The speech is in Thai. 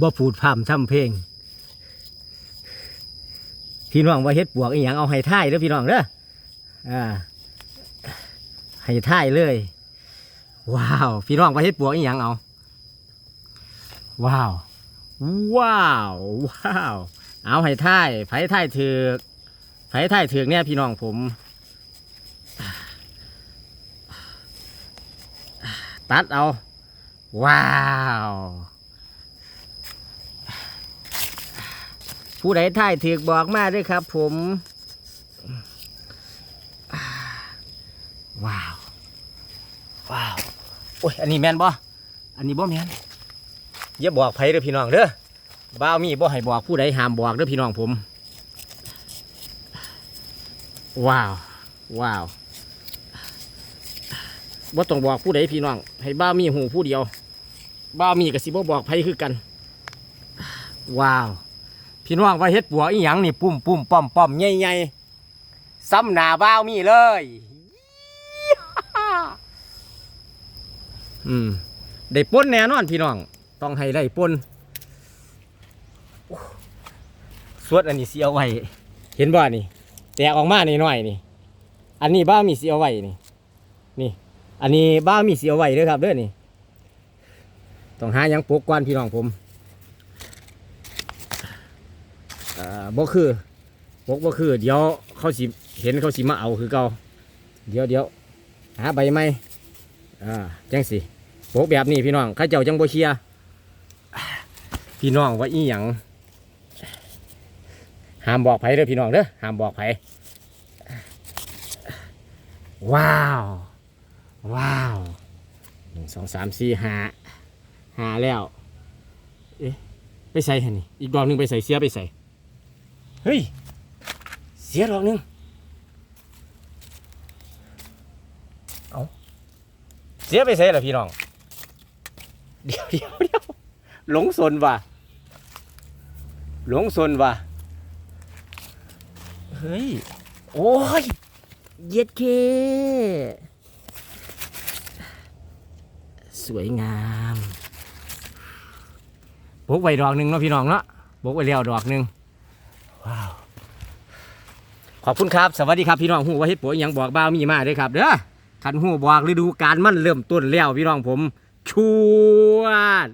บ่พูดพร่ำทำเพลง พี่น้องว่าเฮ็ดปวกอีหยังเอาให้ท่ายเด้อพี่น้องเด้ออ่าให้ท่ายเลย ว้าว พี่น้องว่าเฮ็ดปวกอีหยังเอาว้าว ว้าว ว้าว เอาให้ท่ายไผท่ายถือกไผท่ายถือกเนี่ยพี่น้องผม ตัดเอา ว้าว ผู้ใดท่ายถือบอกมาด้วยครับ ผมว้าว ว้าวโอ้ยอันนี้แมนบ่อันนี้บ่แมนอย่าบอกไผเด้อพี่น้องเด้อบ้าวมีบ่ให้บอกผู้ใดห้ามบอกเด้อพี่น้องผม ว้าว ว้าวบ่ต้องบอกผู้ใดพี่น้อง ให้บ้าวมีหูผู้เดียวบ้าวมีกับสิบ่บอกไผคือกัน ว้าว พี่น้องว่าเฮ็ดปัวอีหยังนี่ปุ่มปุ่มป้อมป้อมใหญ่ใหญ่ๆซ้ำหน้าบ้าวมีเลย อืมได้ปนแน่นอนพี่น้อง ต้องให้ได้ปนสวดอันนี้เสียไว้ เห็นบ่นี่ แตกออกมาหน่อยๆนี่ อันนี้บ้ามีเสียไว้นี่ นี่ อันนี้บ้ามีเสียไว้ด้อครับเด้อนี่ ต้องหายังปกกวนพี่น้องผม อ่าบ่คือปกบ่คือ เดี๋ยวเขาสิเห็นเขาสิมาเอาคือเก่าเดี๋ยวเดี๋ยวหาใบไม้อ่าจังสิปกแบบนี้พี่น้องข้าเจ้าจังบ่เชียพี่น้องว่าอีหยังห้ามบอกไผเด้อพี่น้องเด้อห้ามบอกไผว้าว ว้าวหนึ่งสองสามสี่ห้าหาแล้ว เอ๊ะไปใส่ฮะนี่ อีกดอกหนึ่งไปใส่เสียไปใส่ ฮ้ย เสียดอกหนึ่งเอาเสียไปใส่เหรอพี่น้อง เดี๋ยวเดี๋ยวเดี๋ยวหลงสนว่ะหลงสนว่ะเฮ้ย โอ้ย เย็ดเค สวยงามบกไว้ดอกหนึ่งเนาะพี่น้องเนาะบกไว้แล้วดอกหนึ่ง ว้าว ขอบคุณครับ สวัสดีครับพี่น้องหูว่าเฮ็ดปัวยยังบอกบ้าวมีมาเด้วยครับเด้อขันหูบอกฤดูการมันเริ่มต้นแล้วพี่น้องผมชวด